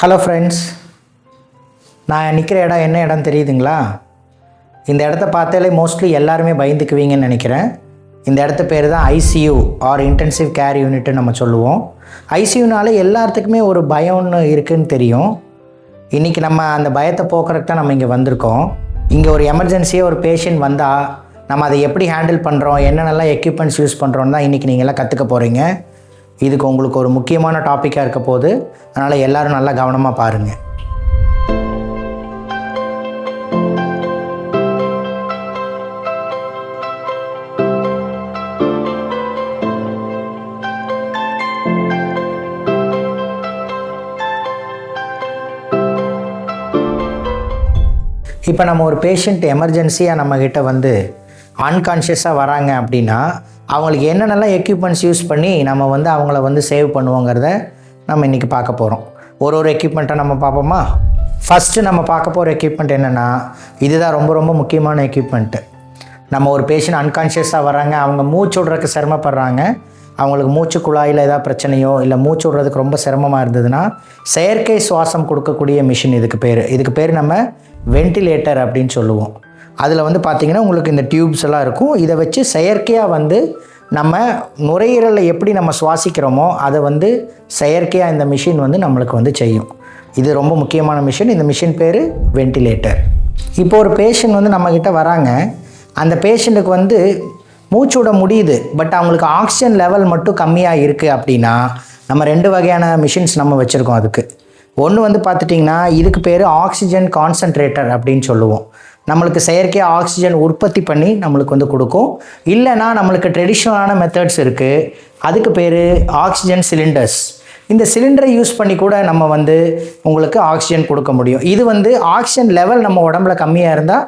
Hello friends நான் நிற்கிற இடம் என்ன இடம் தெரியுதுங்களா? இந்த இடத்த பார்த்தாலே மோஸ்ட்லி எல்லாருமே பயந்துக்குவீங்கன்னு நினைக்கிறேன். இந்த இடத்த பேர் தான் ஐசியூ ஆர் இன்டென்சிவ் கேர் யூனிட்னு நம்ம சொல்லுவோம். ஐசியூனாலே எல்லாத்துக்குமே ஒரு பயம்னு இருக்குன்னு தெரியும். இன்றைக்கி நம்ம அந்த பயத்தை போக்குறதுக்கு தான் நம்ம இங்கே வந்திருக்கோம். இங்கே ஒரு எமர்ஜென்சியாக ஒரு பேஷண்ட் வந்தால் நம்ம அதை எப்படி ஹேண்டில் பண்ணுறோம் என்னென்னலாம் எக்யூப்மெண்ட்ஸ் யூஸ் பண்ணுறோன்னு தான் இன்றைக்கி நீங்கள்லாம் கற்றுக்க போகிறீங்க இதுக்கு உங்களுக்கு ஒரு முக்கியமான டாப்பிக்காக இருக்க போகுது அதனால் எல்லோரும் நல்லா கவனமாக பாருங்கள் இப்போ நம்ம ஒரு பேஷண்ட் எமர்ஜென்சியாக நம்மக்கிட்ட வந்து அன்கான்ஷியஸாக வராங்க அப்படின்னா அவங்களுக்கு என்னென்னலாம் எக்யூப்மெண்ட்ஸ் யூஸ் பண்ணி நம்ம வந்து அவங்கள வந்து சேவ் பண்ணுவோங்கிறத நம்ம இன்றைக்கி பார்க்க போகிறோம் ஒரு ஒரு எக்யூப்மெண்ட்டை நம்ம பார்ப்போமா? ஃபஸ்ட்டு நம்ம பார்க்க போகிற எக்யூப்மெண்ட் என்னென்னா இதுதான் ரொம்ப ரொம்ப முக்கியமான எக்யூப்மெண்ட்டு நம்ம ஒரு பேஷண்ட் அன்கான்ஷியஸாக வராங்க அவங்க மூச்சு விட்றதுக்கு சிரமப்படுறாங்க அவங்களுக்கு மூச்சு குழாயில் ஏதாவது பிரச்சனையோ இல்லை மூச்சு விட்றதுக்கு ரொம்ப சிரமமாக இருந்ததுன்னா செயற்கை சுவாசம் கொடுக்கக்கூடிய மிஷின் இதுக்கு பேர். இதுக்கு பேர் நம்ம வென்டிலேட்டர் அப்படின்னு சொல்லுவோம். அதில் வந்து பார்த்திங்கன்னா உங்களுக்கு இந்த டியூப்ஸ் எல்லாம் இருக்கும். இதை வச்சு செயற்கையாக வந்து நம்ம நுரையீரலை எப்படி நம்ம சுவாசிக்கிறோமோ அதை வந்து செயற்கையாக இந்த மிஷின் வந்து நம்மளுக்கு வந்து செய்யும். இது ரொம்ப முக்கியமான மிஷின் இந்த மிஷின் பேர் வென்டிலேட்டர் இப்போ ஒரு பேஷண்ட் வந்து நம்மக்கிட்ட வராங்க. அந்த பேஷண்ட்டுக்கு வந்து மூச்சு விட முடியுது. பட் அவங்களுக்கு ஆக்சிஜன் லெவல் மட்டும் கம்மியாக இருக்குது அப்படின்னா நம்ம ரெண்டு வகையான மிஷின்ஸ் நம்ம வச்சுருக்கோம் அதுக்கு. ஒன்று வந்து பார்த்துட்டிங்கன்னா இதுக்கு பேர் ஆக்சிஜன் கான்சன்ட்ரேட்டர் அப்படின்னு சொல்லுவோம். நம்மளுக்கு செயற்கையாக ஆக்சிஜன் உற்பத்தி பண்ணி நம்மளுக்கு வந்து கொடுக்கும். இல்லைன்னா நம்மளுக்கு ட்ரெடிஷ்னலான மெத்தட்ஸ் இருக்குது அதுக்கு பேர் ஆக்சிஜன் சிலிண்டர்ஸ் இந்த சிலிண்டரை யூஸ் பண்ணி கூட நம்ம வந்து உங்களுக்கு ஆக்சிஜன் கொடுக்க முடியும். இது வந்து ஆக்சிஜன் லெவல் நம்ம உடம்புல கம்மியாக இருந்தால்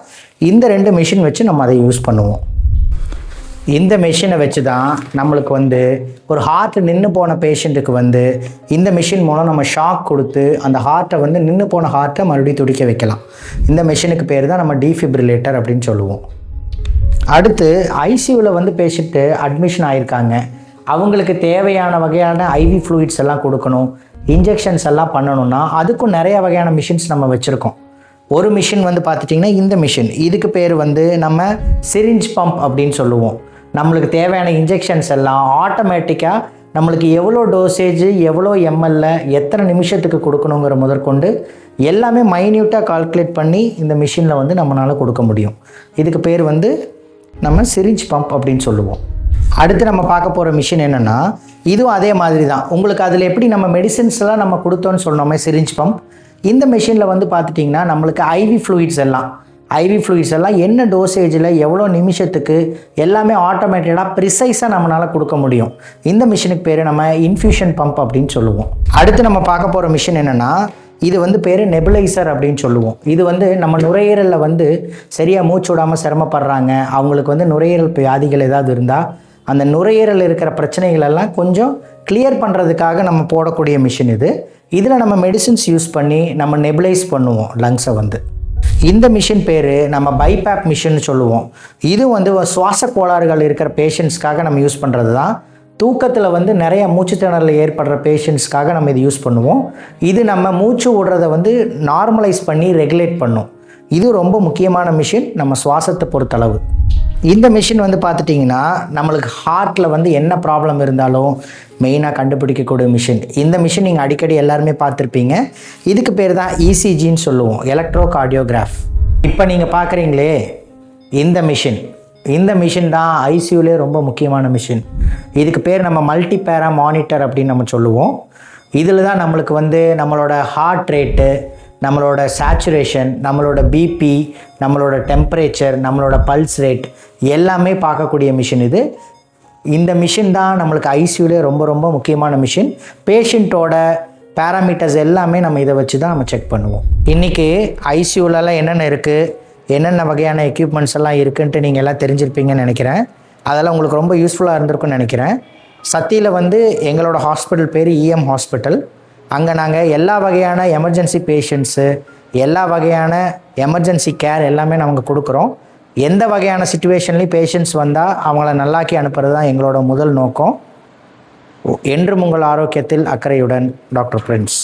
இந்த ரெண்டு மிஷின் வச்சு நம்ம அதை யூஸ் பண்ணுவோம். இந்த மிஷினை வச்சு தான் நம்மளுக்கு வந்து ஒரு ஹார்ட் நின்று போன பேஷண்ட்டுக்கு வந்து இந்த மிஷின் மூலம் நம்ம ஷாக் கொடுத்து அந்த ஹார்ட்டை வந்து நின்று போன ஹார்ட்டை மறுபடியும் துடிக்க வைக்கலாம். இந்த மிஷினுக்கு பேர் தான் நம்ம டீஃபிப்ரிலேட்டர் அப்படின்னு சொல்லுவோம். அடுத்து ஐசியூவில் வந்து பேஷண்ட்டு அட்மிஷன் ஆகியிருக்காங்க அவங்களுக்கு தேவையான வகையான ஐவி ஃப்ளூயிட்ஸ் எல்லாம் கொடுக்கணும். இன்ஜெக்ஷன்ஸ் எல்லாம் பண்ணணும்னா அதுக்கும் நிறைய வகையான மிஷின்ஸ் நம்ம வச்சுருக்கோம். ஒரு மிஷின் வந்து பார்த்துட்டிங்கன்னா இந்த மிஷின் இதுக்கு பேர் வந்து நம்ம சிரிஞ்ச் பம்ப் அப்படின்னு சொல்லுவோம். நம்மளுக்கு தேவையான இன்ஜெக்ஷன்ஸ் எல்லாம் ஆட்டோமேட்டிக்காக நம்மளுக்கு எவ்வளோ டோசேஜ் எவ்வளோ எம்எல்ல எத்தனை நிமிஷத்துக்கு கொடுக்கணுங்கிற முதற்கொண்டு எல்லாமே மைன்யூட்டாக கால்குலேட் பண்ணி இந்த மிஷினில் வந்து நம்மளால் கொடுக்க முடியும். இதுக்கு பேர் வந்து நம்ம சிரிஞ்ச் பம்ப் அப்படின்னு சொல்லுவோம். அடுத்து நம்ம பார்க்க போகிற மிஷின் என்னென்னா இதுவும் அதே மாதிரி தான் உங்களுக்கு அதில் எப்படி நம்ம மெடிசின்ஸ்லாம் நம்ம கொடுத்தோன்னு சொன்னோமே சிரிஞ்ச் பம்ப் இந்த மிஷினில் வந்து பார்த்துட்டிங்கன்னா நம்மளுக்கு ஐவி ஃப்ளூயிட்ஸ் எல்லாம் ஐவி ஃப்ளூயிட்ஸ் எல்லாம் என்ன டோசேஜில் எவ்வளோ நிமிஷத்துக்கு எல்லாமே ஆட்டோமேட்டடாக ப்ரிசைஸாக நம்மளால் கொடுக்க முடியும். இந்த மிஷினுக்கு பேர் நம்ம இன்ஃபியூஷன் பம்ப் அப்படின்னு சொல்லுவோம். அடுத்து நம்ம பார்க்க போகிற மிஷின் என்னென்னா இது வந்து பேர் நெபுலைசர் அப்படின்னு சொல்லுவோம். இது வந்து நம்ம நுரையீரலில் வந்து சரியாக மூச்சு விடாமல் சிரமப்படுறாங்க. அவங்களுக்கு வந்து நுரையீரல் வியாதிகள் ஏதாவது இருந்தால் அந்த நுரையீரல் இருக்கிற பிரச்சனைகள் எல்லாம் கொஞ்சம் கிளியர் பண்ணுறதுக்காக நம்ம போடக்கூடிய மிஷின் இது. இதில் நம்ம மெடிசின்ஸ் யூஸ் பண்ணி நம்ம நெபுலைஸ் பண்ணுவோம் லங்ஸை வந்து. இந்த மிஷின் பேர் நம்ம பைபேப் மிஷின்னு சொல்லுவோம். இது வந்து சுவாச கோளாறுகள் இருக்கிற பேஷண்ட்ஸ்க்காக நம்ம யூஸ் பண்ணுறது தான் தூக்கத்தில் வந்து நிறைய மூச்சுத்திணறல் ஏற்படுற பேஷண்ட்ஸ்க்காக நம்ம இது யூஸ் பண்ணுவோம். இது நம்ம மூச்சு விடுறத வந்து நார்மலைஸ் பண்ணி ரெகுலேட் பண்ணும். இது ரொம்ப முக்கியமான மிஷின் நம்ம சுவாசத்தை பொறுத்தளவு. இந்த மிஷின் வந்து பார்த்துட்டிங்கன்னா நம்மளுக்கு ஹார்ட்டில் வந்து என்ன ப்ராப்ளம் இருந்தாலும் மெயினாக கண்டுபிடிக்கக்கூடிய மிஷின் இந்த மிஷின் நீங்கள் அடிக்கடி எல்லாருமே பார்த்துருப்பீங்க. இதுக்கு பேர் தான் இசிஜின்னு சொல்லுவோம். எலக்ட்ரோ கார்டியோகிராஃப் இப்போ நீங்கள் பார்க்குறீங்களே இந்த மிஷின் இந்த மிஷின் தான் ஐசியூலே ரொம்ப முக்கியமான மிஷின் இதுக்கு பேர் நம்ம மல்டி பேரா மானிட்டர் அப்படின்னு நம்ம சொல்லுவோம். இதில் தான் நம்மளுக்கு வந்து நம்மளோட ஹார்ட் ரேட்டு நம்மளோட சேச்சுரேஷன் நம்மளோட பிபி நம்மளோட டெம்பரேச்சர் நம்மளோட பல்ஸ் ரேட் எல்லாமே பார்க்கக்கூடிய மிஷின் இது. இந்த மிஷின் தான் நம்மளுக்கு ஐசியூலே ரொம்ப ரொம்ப முக்கியமான மிஷின் பேஷண்ட்டோட பேராமீட்டர்ஸ் எல்லாமே நம்ம இதை வச்சு தான் நம்ம செக் பண்ணுவோம். இன்றைக்கி ஐசியூலலாம் என்னென்ன இருக்குது என்னென்ன வகையான எக்யூப்மெண்ட்ஸ் எல்லாம் இருக்குன்ட்டு நீங்கள் எல்லாம் தெரிஞ்சிருப்பீங்கன்னு நினைக்கிறேன். அதெல்லாம் உங்களுக்கு ரொம்ப யூஸ்ஃபுல்லாக இருந்திருக்கும்னு நினைக்கிறேன். சத்தியில் வந்து எங்களோட ஹாஸ்பிட்டல் பேர் இஎம் ஹாஸ்பிட்டல் அங்கே நாங்கள் எல்லா வகையான எமர்ஜென்சி பேஷண்ட்ஸு எல்லா வகையான எமர்ஜென்சி கேர் எல்லாமே நாங்கள் கொடுக்குறோம். எந்த வகையான சுச்சுவேஷன்லேயும் பேஷண்ட்ஸ் வந்தால் அவங்கள நல்லாக்கி அனுப்புறது தான் எங்களோட முதல் நோக்கம். என்றும் உங்கள் ஆரோக்கியத்தில் அக்கறையுடன் டாக்டர் பிரின்ஸ்.